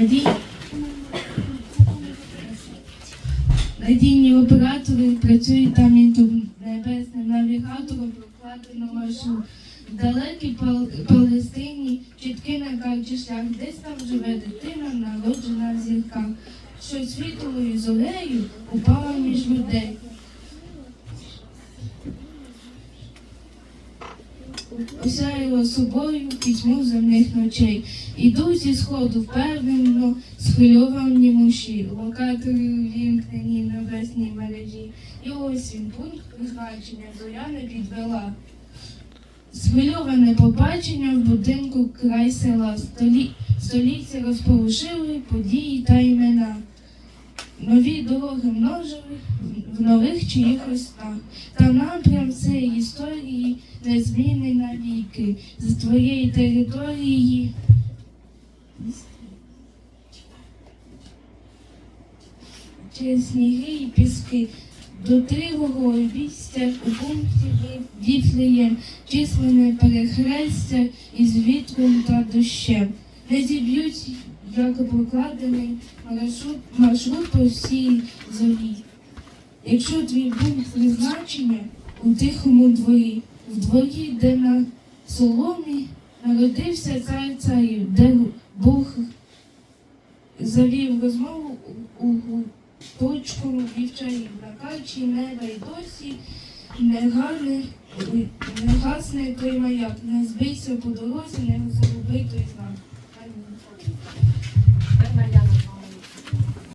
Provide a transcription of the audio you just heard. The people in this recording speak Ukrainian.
Надій... Надійні оператори працюють там і тут небесним навігатором прокладено маршрут. В далекій Пал- Палестині чіткий накаче шлях, десь там живе дитина, народжена в зірках, що світлою зорею упала між людей. Осяяла собою пітьму земних ночей. Ідуть зі сходу впевнено, схвильовані муші, локатори увімкнені в небесній мережі. І ось він пункт призначення зоря не підвела. Схвильоване побачення в будинку край села. Столі... Століття розпорушили події та імена. Нові дороги множили нових чиїхось снах. Та напрям цієї історії незмінний навіки. З твоєї території через сніги і піски. До тривого обійстя у пункті вітліє численне перехрестя із вітром та дощем. Не зіб'ють, як прокладений маршрут, маршрут по всій зорі. Якщо твій пункт призначення у тихому дворі, дворі, де на соломі народився цар царів, де Бог завів розмову у точку вівчарів, на качі неба й досі не гане, не гасне той маяк, не збийся по дорозі, не загуби той знак.